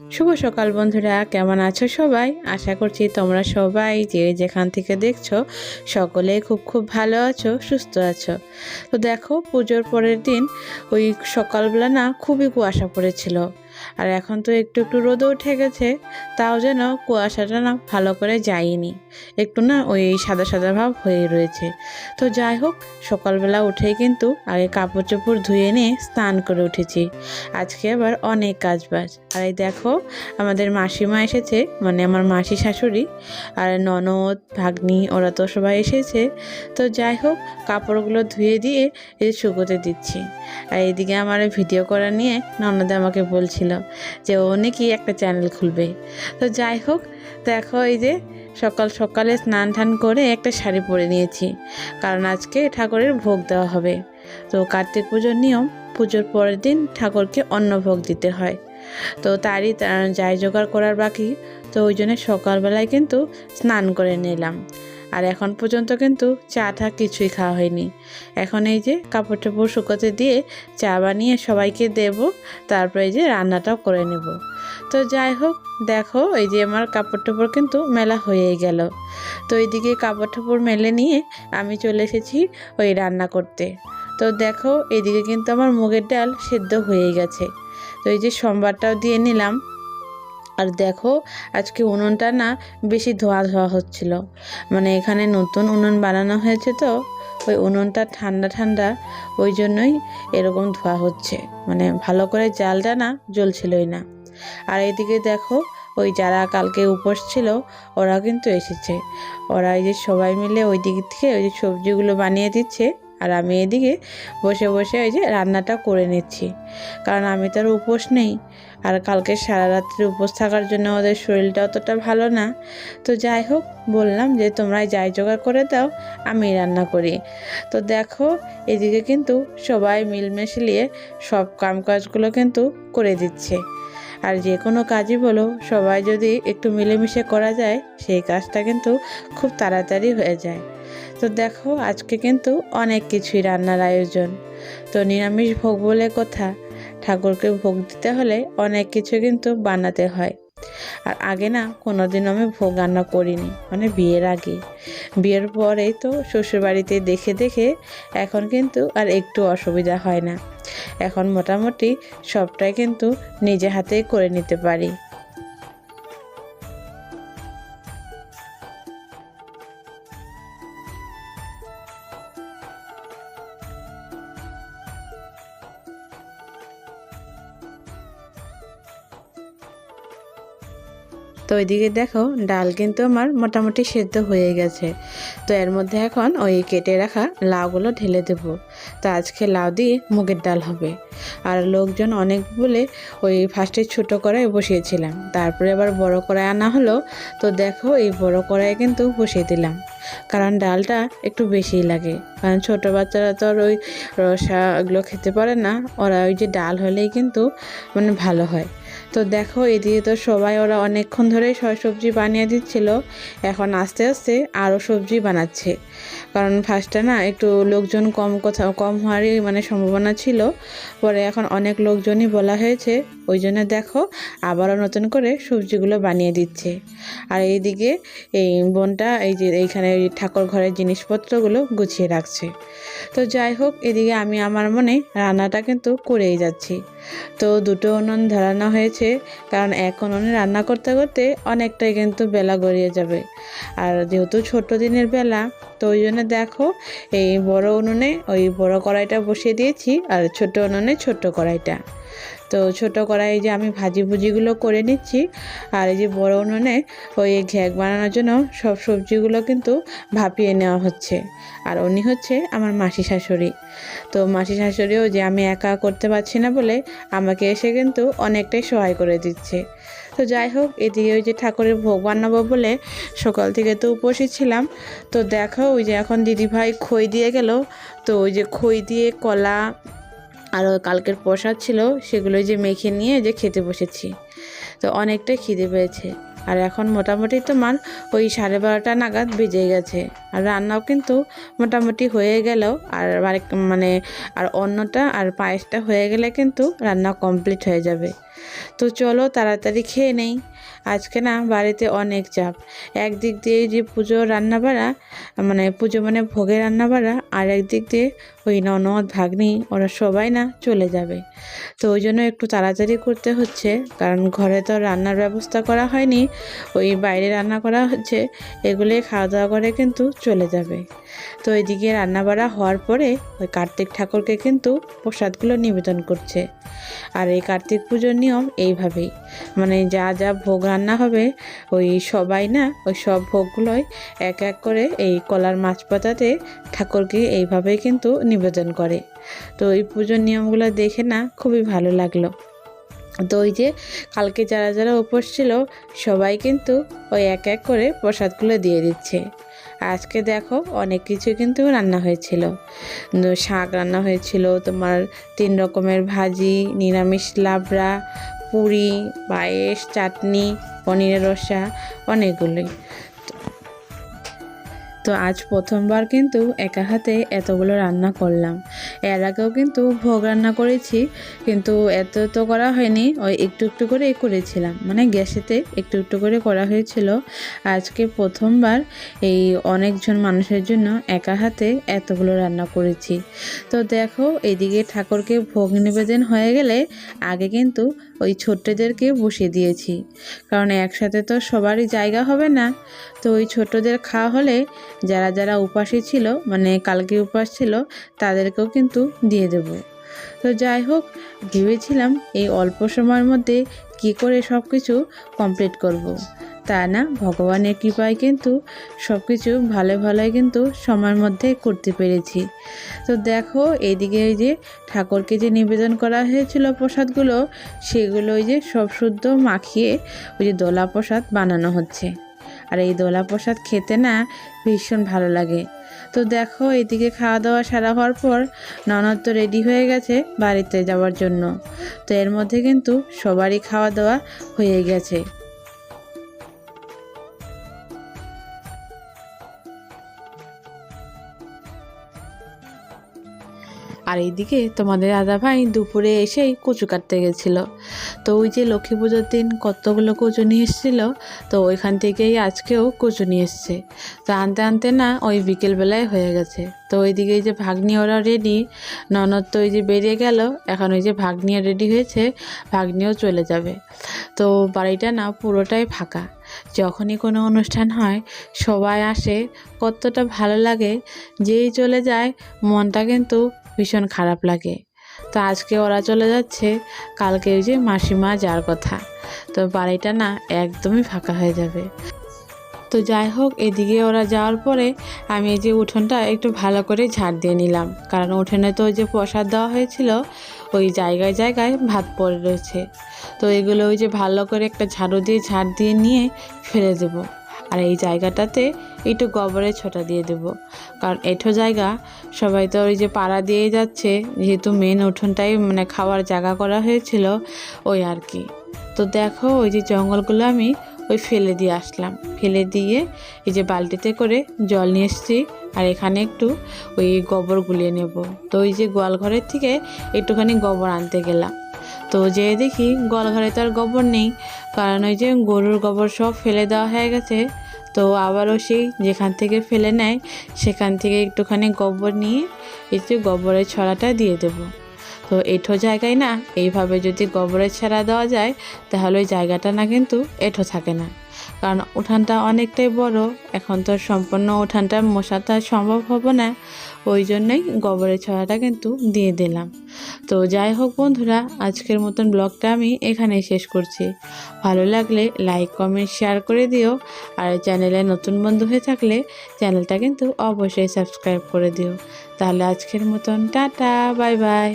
শুভ সকাল বন্ধুরা, কেমন আছো সবাই? আশা করছি তোমরা সবাই যে যেখান থেকে দেখছ সকলে খুব খুব ভালো আছো, সুস্থ আছো। তো দেখো, পুজোর পরের দিন ওই সকালবেলা না খুবই কুয়াশা পড়েছিল। আর এখন তো একটু একটু রোদও উঠে গেছে, তাও যেন কুয়াশাটা না ভালো করে যায়নি। একটু না ওই সাদা সাদা ভাব হয়ে রয়েছে। তো যাই হোক, সকালবেলা উঠেই কিন্তু আগে কাপড় চোপড় ধুয়ে নিয়ে স্নান করে উঠেছি। আজকে আবার অনেক কাজ বাজ আর এই দেখো, আমাদের মাসিমা এসেছে মানে আমার মাসি শাশুড়ি, আর ননদ, ভাগ্নি, ওরা তো সবাই এসেছে। তো যাই হোক, কাপড়গুলো ধুয়ে দিয়ে এই শুকোতে দিচ্ছি। আর এইদিকে আমার ভিডিও করা নিয়ে ননদে আমাকে বলছিল যে ও নাকি একটা চ্যানেল খুলবে। তো যাই হোক, দেখো এই যে সকাল সকালে স্নান টান করে একটা শাড়ি পরে নিয়েছি। কারণ আজকে ঠাকুরের ভোগ দেওয়া হবে। তো কার্তিক পুজোর নিয়ম, পুজোর পরের দিন ঠাকুরকে অন্ন ভোগ দিতে হয়। তো তারই যাই জোগাড় করার বাকি। তো ওই জন্য সকালবেলায় কিন্তু স্নান করে নিলাম। আর এখন পর্যন্ত কিন্তু চা টা কিছুই খাওয়া হয়নি। এখন এই যে কাপড় টাপড় শুকোতে দিয়ে চা বানিয়ে সবাইকে দেব, তারপরে এই যে রান্নাটাও করে নেব। তো যাই হোক, দেখো এই যে আমার কাপড় টাপড় কিন্তু মেলা হয়ে গেল। তো এইদিকে কাপড় টাপড় মেলে নিয়ে আমি চলে এসেছি ওই রান্না করতে। তো দেখো এদিকে কিন্তু আমার মুগের ডাল সেদ্ধ হয়ে গেছে। তো এই যে সোমবারটাও দিয়ে নিলাম। আর দেখো, আজকে উনুনটা না বেশি ধোয়া ধোয়া হচ্ছিল। মানে এখানে নতুন উনুন বানানো হয়েছে তো, ওই উনুনটা ঠান্ডা ঠান্ডা, ওই জন্যই এরকম ধোয়া হচ্ছে। মানে ভালো করে জালটা না জ্বলছিলই না। আর এদিকে দেখো, ওই যারা কালকে উপোস ছিল ওরা কিন্তু এসেছে। ওরা এই যে সবাই মিলে ওই দিক থেকে ওই যে সবজিগুলো বানিয়ে দিচ্ছে আর আমি এদিকে বসে বসে ওই যে রান্নাটা করে নিচ্ছি। কারণ আমি তো আর উপোস নেই। আর কালকে সারা রাত্রি উপোস থাকার জন্য ওদের শরীরটা অতটা ভালো না। তো যাই হোক, বললাম যে তোমরা যাই জোগাড় করে দাও আমি রান্না করি। তো দেখো, এদিকে কিন্তু সবাই মিলমিশিয়ে সব কাম কাজগুলো কিন্তু করে দিচ্ছে। আর যে কোনো কাজই বলো, সবাই যদি একটু মিলেমিশে করা যায়, সেই কাজটা কিন্তু খুব তাড়াতাড়ি হয়ে যায়। তো দেখো, আজকে কিন্তু অনেক কিছুই রান্নার আয়োজন। তো নিরামিষ ভোগ বলে কথা, ঠাকুরকে ভোগ দিতে হলে অনেক কিছু কিন্তু বানাতে হয়। আর আগে না কোনোদিন আমি ভোগ রান্না করিনি মানে বিয়ের আগে। বিয়ের পরেই তো শ্বশুরবাড়িতে দেখে দেখে এখন কিন্তু আর একটু অসুবিধা হয় না। এখন মোটামুটি সবটাই কিন্তু নিজে হাতেই করে নিতে পারি। ওইদিকে দেখো, ডাল কিন্তু আমার মোটামুটি সেদ্ধ হয়ে গেছে। তো এর মধ্যে এখন ওই কেটে রাখা লাউগুলো ঢেলে দেবো। তো আজকে লাউ দিয়ে মুগের ডাল হবে। আর লোকজন অনেক বলে ওই ফার্স্টে ছোটো কড়াই বসিয়েছিলাম। তারপরে আবার বড় কড়াই আনা হলো। তো দেখো, এই বড় কড়াইয়ে কিন্তু বসিয়ে দিলাম। কারণ ডালটা একটু বেশি লাগে। কারণ ছোটো বাচ্চারা তো আর ওই রসা এগুলো খেতে পারে না। ওরা ওই যে ডাল হলেই কিন্তু মানে ভালো হয়। তো দেখো, এদিকে তো সবাই ওরা অনেকক্ষণ ধরেই সয় সবজি বানিয়ে দিচ্ছিল। এখন আস্তে আস্তে আরও সবজি বানাচ্ছে। কারণ ফার্স্টে না একটু লোকজন কম কথা কম হওয়ারই মানে সম্ভাবনা ছিল। পরে এখন অনেক লোকজনই বলা হয়েছে ওই জন্য দেখো আবারও নতুন করে সবজিগুলো বানিয়ে দিচ্ছে। আর এইদিকে এই বোনটা এই যে এইখানে এই ঠাকুর ঘরের জিনিসপত্রগুলো গুছিয়ে রাখছে। তো যাই হোক, এদিকে আমি আমার মনে রান্নাটা কিন্তু করেই যাচ্ছি। তো দুটো উনুন ধরানো হয়েছে, কারণ এক উনুনে রান্না করতে করতে অনেকটাই কিন্তু বেলা গড়িয়ে যাবে। আর যেহেতু ছোট দিনের বেলা, তো ওই জন্য দেখো এই বড় উনুনে ওই বড় কড়াইটা বসিয়ে দিয়েছি, আর ছোট উনুনে ছোট কড়াইটা। তো ছোট কড়াই যে আমি ভাজি ভুজিগুলো করে নিচ্ছি, আর এই যে বড় উনুনে ওই ঘ্যাক বানানোর জন্য সব সবজিগুলো কিন্তু ভাপিয়ে নেওয়া হচ্ছে। আর উনি হচ্ছে আমার মাসি শাশুড়ি। তো মাসি শাশুড়িও যে আমি একা করতে পারছি না বলে আমাকে এসে কিন্তু অনেকটাই সহায় করে দিচ্ছে। তো যাই হোক, এদিকে ওই যে ঠাকুরের ভোগ বানাবো বলে সকাল থেকে তো উপসী ছিলাম। তো দেখো ওই যে এখন দিদিভাই খই দিয়ে গেল। তো ওই যে খই দিয়ে কলা আর ওই কালকের প্রসাদ ছিল সেগুলো যে মেখে নিয়ে যে খেতে বসেছি। তো অনেকটাই খিদে পেয়েছে। আর এখন মোটামুটি তোমার ওই সাড়ে বারোটা নাগাদ বেজে গেছে। আর রান্নাও কিন্তু মোটামুটি হয়ে গেল আর মানে আর অন্নটা আর পায়েসটা হয়ে গেলে কিন্তু রান্না কমপ্লিট হয়ে যাবে। তো চলো তাড়াতাড়ি খেয়ে নেই। আজকে না বাড়িতে অনেক চাপ। একদিক দিয়ে যে পুজো রান্না বাড়া মানে পুজো মানে ভোগে রান্না বাড়া আর একদিক দিয়ে ওই ননদ, ভাগ্নি, ওরা সবাই না চলে যাবে। তো ওই জন্য একটু তাড়াতাড়ি করতে হচ্ছে, কারণ ঘরে তো রান্নার ব্যবস্থা করা হয়নি, ওই বাইরে রান্না করা হচ্ছে, এগুলোই খাওয়া দাওয়া করে কিন্তু চলে যাবে। তো এদিকে রান্না বাড়া হওয়ার পরে ওই কার্তিক ঠাকুরকে কিন্তু প্রসাদগুলো নিবেদন করছে। আর এই কার্তিক পুজোর নিয়ম এইভাবেই মানে যা যা ভোগ রান্না হবে, ওই সবাই না, ওই সব ভোগগুলোই এক এক করে এই কলার মাছ পাতাতে ঠাকুরকে এইভাবেই কিন্তু নিবেদন করে। তো এই পুজোর নিয়মগুলো দেখে না খুবই ভালো লাগল। তো ওই যে কালকে যারা যারা উপোস ছিল, সবাই কিন্তু ওই এক এক করে প্রসাদগুলো দিয়ে দিচ্ছে। আজকে দেখো অনেক কিছু কিন্তু রান্না হয়েছিল। শাক রান্না হয়েছিল, তোমার তিন রকমের ভাজি, নিরামিষ, লাবড়া পুরি, পায়েস, চাটনি, পনিরের রসা, অনেকগুলোই। তো আজ প্রথমবার কিন্তু একা হাতে এতগুলো রান্না করলাম। এর আগেও কিন্তু ভোগ রান্না করেছি, কিন্তু এত তো করা হয়নি, ওই একটু একটু করে করেছিলাম। মানে গ্যাসেতে একটু একটু করে করা হয়েছিল। আজকে প্রথমবার এই অনেকজন মানুষের জন্য একা হাতে এতগুলো রান্না করেছি। তো দেখো, এদিকে ঠাকুরকে ভোগ নিবেদন হয়ে গেলে আগে কিন্তু ওই ছোট্টদেরকে বসিয়ে দিয়েছি। কারণ একসাথে তো সবারই জায়গা হবে না। তো ওই ছোট্টদের খাওয়া হলে যারা যারা উপাসী ছিল মানে কালকে উপাস ছিল, তাদেরকেও কিন্তু দিয়ে দেব। তো যাই হোক, ভেবেছিলাম এই অল্প সময়ের মধ্যে কি করে সব কিছু কমপ্লিট করব। তা না, ভগবানের কৃপায় কিন্তু সব কিছু ভালো ভালোই কিন্তু সময়ের মধ্যে করতে পেরেছি। তো দেখো, এইদিকে ওই যে ঠাকুরকে যে নিবেদন করা হয়েছিল প্রসাদগুলো, সেগুলো ওই যে সব শুদ্ধ মাখিয়ে ওই যে দোলা প্রসাদ বানানো হচ্ছে। আর এই দোলা প্রসাদ খেতে না ভীষণ ভালো লাগে। তো দেখো এদিকে খাওয়া দাওয়া সারা হওয়ার পর ননদ তো রেডি হয়ে গেছে বাড়িতে যাওয়ার জন্য। তো এর মধ্যে কিন্তু সবারই খাওয়া দাওয়া হয়ে গেছে। আর এইদিকে তোমাদের দাদা ভাই দুপুরে এসেই কচু কাটতে গেছিল। তো ওই যে লক্ষ্মী পুজোর দিন কতগুলো কচু নিয়ে এসেছিল, তো ওইখান থেকেই আজকেও কচু নিয়ে এসছে। তো আনতে আনতে না ওই বিকেলবেলায় হয়ে গেছে। তো ওইদিকে এই যে ভাগ্নি ওরা রেডি ননদ তো ওই যে বেরিয়ে গেল, এখন ওই যে ভাগ্নিও রেডি হয়েছে, ভাগ্নিও চলে যাবে। তো বাড়িটা না পুরোটাই ফাঁকা। যখনই কোনো অনুষ্ঠান হয়, সবাই আসে, কতটা ভালো লাগে, যেই চলে যায়, মনটা কিন্তু ভীষণ খারাপ লাগে। তো আজকে ওরা চলে যাচ্ছে, কালকে ওই যে মাসিমা যার কথা। তো বাড়িটা না একদমই ফাঁকা হয়ে যাবে। তো যাই হোক, এদিকে ওরা যাওয়ার পরে আমি এই যে উঠোনটা একটু ভালো করে ঝাড় দিয়ে নিলাম। কারণ উঠোনে তো ওই যে প্রসাদ দেওয়া হয়েছিল, ওই জায়গায় জায়গায় ভাত পড়ে রয়েছে। তো এগুলো ওই যে ভালো করে একটা ঝাড়ু দিয়ে ঝাড় দিয়ে নিয়ে ফেলে দেবো। আর এই জায়গাটাতে একটু গোবরের ছোটা দিয়ে দেবো। কারণ এঠো জায়গা, সবাই তো ওই যে পাড়া দিয়ে যাচ্ছে। যেহেতু মেন উঠোনটাই মানে খাওয়ার জায়গা করা হয়েছিল ওই আর কি। তো দেখো ওই যে জঙ্গলগুলো আমি ওই ফেলে দিয়ে আসলাম। ফেলে দিয়ে এই যে বালতিতে করে জল নিয়ে এসেছি আর এখানে একটু ওই গোবর গুলিয়ে নেব। তো ওই যে গোয়াল ঘরের থেকে একটুখানি গোবর আনতে গেলাম। তো যেয়ে দেখি গোয়াল ঘরে তো আর গোবর নেই। কারণ ওই যে গরুর গোবর সব ফেলে দেওয়া হয়ে গেছে। তো আবারও সেই যেখান থেকে ফেলে নেয়, সেখান থেকে একটুখানি গোবর নিয়ে একটু গোবরের ছড়াটা দিয়ে দেব। তো এঠো জায়গায় না, এইভাবে যদি গোবরের ছড়া দেওয়া যায়, তাহলে ওই জায়গাটা না কিন্তু এঠো থাকে না। কারণ উঠানটা অনেকটাই বড়, এখন তো সম্পূর্ণ উঠানটা মশাটা সম্ভব হবে না। ওই জন্যই গোবরের ছড়াটা কিন্তু দিয়ে দিলাম। তো যাই হোক বন্ধুরা, আজকের মতন ব্লগটা আমি এখানেই শেষ করছি। ভালো লাগলে লাইক, কমেন্ট, শেয়ার করে দিও। আর চ্যানেলে নতুন বন্ধু হয়ে থাকলে চ্যানেলটা কিন্তু অবশ্যই সাবস্ক্রাইব করে দিও। তাহলে আজকের মতন টাটা, বাই বাই।